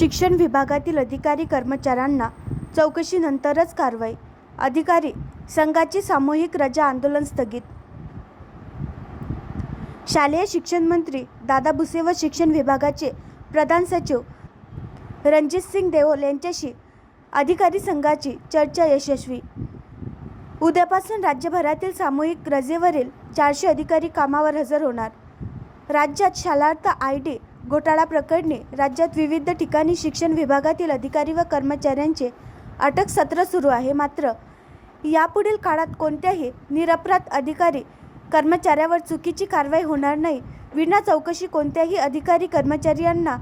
शिक्षण विभागातील अधिकारी कर्मचाऱ्यांना चौकशीनंतरच कारवाई अधिकारी संघाची सामूहिक रजा आंदोलन स्थगित. शालेय शिक्षण मंत्री दादा भुसे व शिक्षण विभागाचे प्रधान सचिव रणजित सिंग देओल यांच्याशी अधिकारी संघाची चर्चा यशस्वी. उद्यापासून राज्यभरातील सामूहिक रजेवरील चारशे अधिकारी कामावर हजर होणार. राज्यात शालार्थ आय डी घोटाळा प्रकरणी राज्यात विविध ठिकाणी शिक्षण विभागातील अधिकारी व कर्मचाऱ्यांचे अटक सत्र सुरू आहे. मात्र यापुढील काळात कोणत्याही निरपराध अधिकारी कर्मचाऱ्यावर चुकीची कारवाई होणार नाही. विना चौकशी कोणत्याही अधिकारी कर्मचाऱ्यांना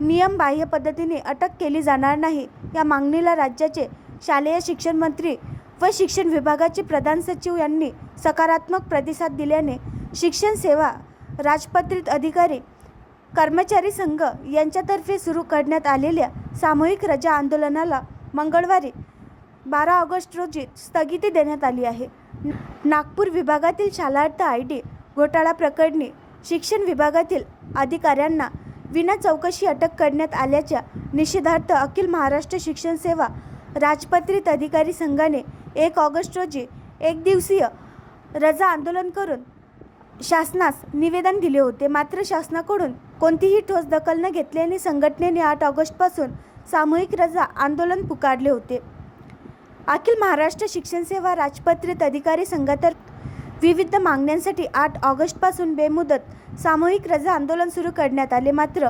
नियमबाह्य पद्धतीने अटक केली जाणार नाही. या मागणीला राज्याचे शालेय शिक्षण मंत्री व शिक्षण विभागाचे प्रधान सचिव यांनी सकारात्मक प्रतिसाद दिल्याने शिक्षण सेवा राजपत्रित अधिकारी कर्मचारी संघ यांच्यातर्फे सुरू करण्यात आलेल्या सामूहिक रजा आंदोलनाला मंगळवारी बारा ऑगस्ट रोजी स्थगिती देण्यात आली आहे. नागपूर विभागातील शालार्थ आय डी घोटाळा प्रकरणी शिक्षण विभागातील अधिकाऱ्यांना विना चौकशी अटक करण्यात आल्याच्या निषेधार्थ अखिल महाराष्ट्र शिक्षण सेवा राजपत्रित अधिकारी संघाने एक ऑगस्ट रोजी एक दिवसीय रजा आंदोलन करून शासनास निवेदन दिले होते. मात्र शासनाकडून कोणतीही ठोस दखल न घेतल्याने संघटनेने आठ ऑगस्टपासून सामूहिक रजा आंदोलन पुकारले होते. अखिल महाराष्ट्र शिक्षण सेवा राजपत्रित अधिकारी संघातर्फे विविध मागण्यांसाठी आठ ऑगस्टपासून बेमुदत सामूहिक रजा आंदोलन सुरू करण्यात आले. मात्र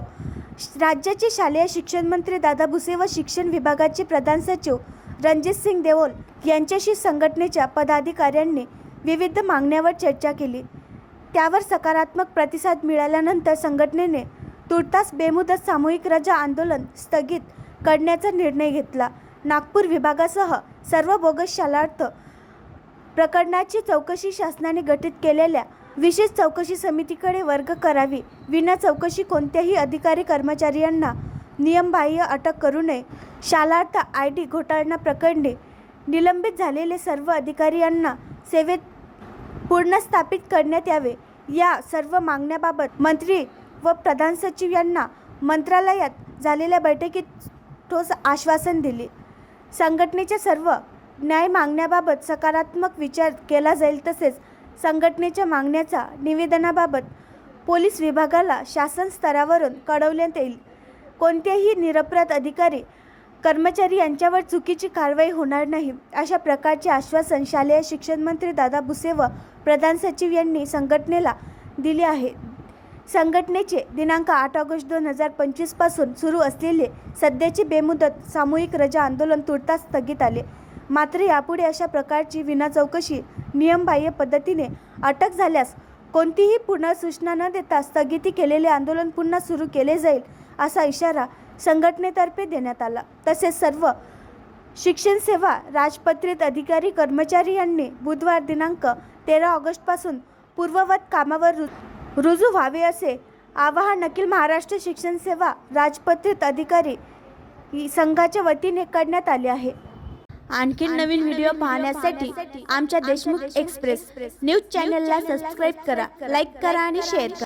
राज्याचे शालेय शिक्षण मंत्री दादा भुसे व शिक्षण विभागाचे प्रधान सचिव रणजित सिंग देओल यांच्याशी संघटनेच्या पदाधिकाऱ्यांनी विविध मागण्यावर चर्चा केली. त्यावर सकारात्मक प्रतिसाद मिळाल्यानंतर संघटनेने तुर्तास बेमुदत सामूहिक रजा आंदोलन स्थगित करण्याचा निर्णय घेतला. नागपूर विभागासह सर्व बोगस शालार्थ प्रकरणाची चौकशी शासनाने गठीत केलेल्या विशेष चौकशी समितीकडे वर्ग करावी. विना चौकशी कोणत्याही अधिकारी कर्मचाऱ्यांना नियमबाह्य अटक करू नये. शालार्थ आय डी घोटाळणा प्रकरणी निलंबित झालेले सर्व अधिकारी यांना सेवेत पुनर्स्थापित करण्यात यावे. या सर्व मागण्याबाबत मंत्री व प्रधान सचिव यांना मंत्रालयात झालेल्या बैठकीत ठोस आश्वासन दिले. संघटनेच्या सर्व न्याय मागण्याबाबत सकारात्मक विचार केला जाईल तसेच संघटनेच्या मागण्याच्या निवेदनाबाबत पोलीस विभागाला शासन स्तरावरून कळवण्यात येईल. कोणतेही निरपराध अधिकारी कर्मचारी यांच्यावर चुकीची कारवाई होणार नाही अशा प्रकारचे आश्वासन शालेय शिक्षण मंत्री दादा भुसे व प्रधान सचिव यांनी संघटनेला दिले आहे. संघटनेचे दिनांक आठ ऑगस्ट दोन हजार पंचवीसपासून सुरू असलेले सध्याचे बेमुदत सामूहिक रजा आंदोलन तुर्तास स्थगित आले. मात्र यापुढे अशा प्रकारची विना चौकशी नियमबाह्य पद्धतीने अटक झाल्यास कोणतीही पुनर्सूचना न देता स्थगिती केलेले आंदोलन पुन्हा सुरू केले जाईल असा इशारा संघटनेतर्फे देण्यात आला. तसेच सर्व शिक्षण सेवा राजपत्रित अधिकारी कर्मचारी यांनी बुधवार दिनांक तेरा ऑगस्टपासून पूर्ववत कामावर रु रुजू व्हावे असे आवाहन अखिल महाराष्ट्र शिक्षण सेवा राजपत्रित अधिकारी संघाच्या वतीने करण्यात आले आहे. आणखी नवीन व्हिडिओ पाहण्यासाठी आमच्या देशमुख एक्सप्रेस न्यूज चॅनलला सबस्क्राईब करा लाईक करा आणि शेअर करा.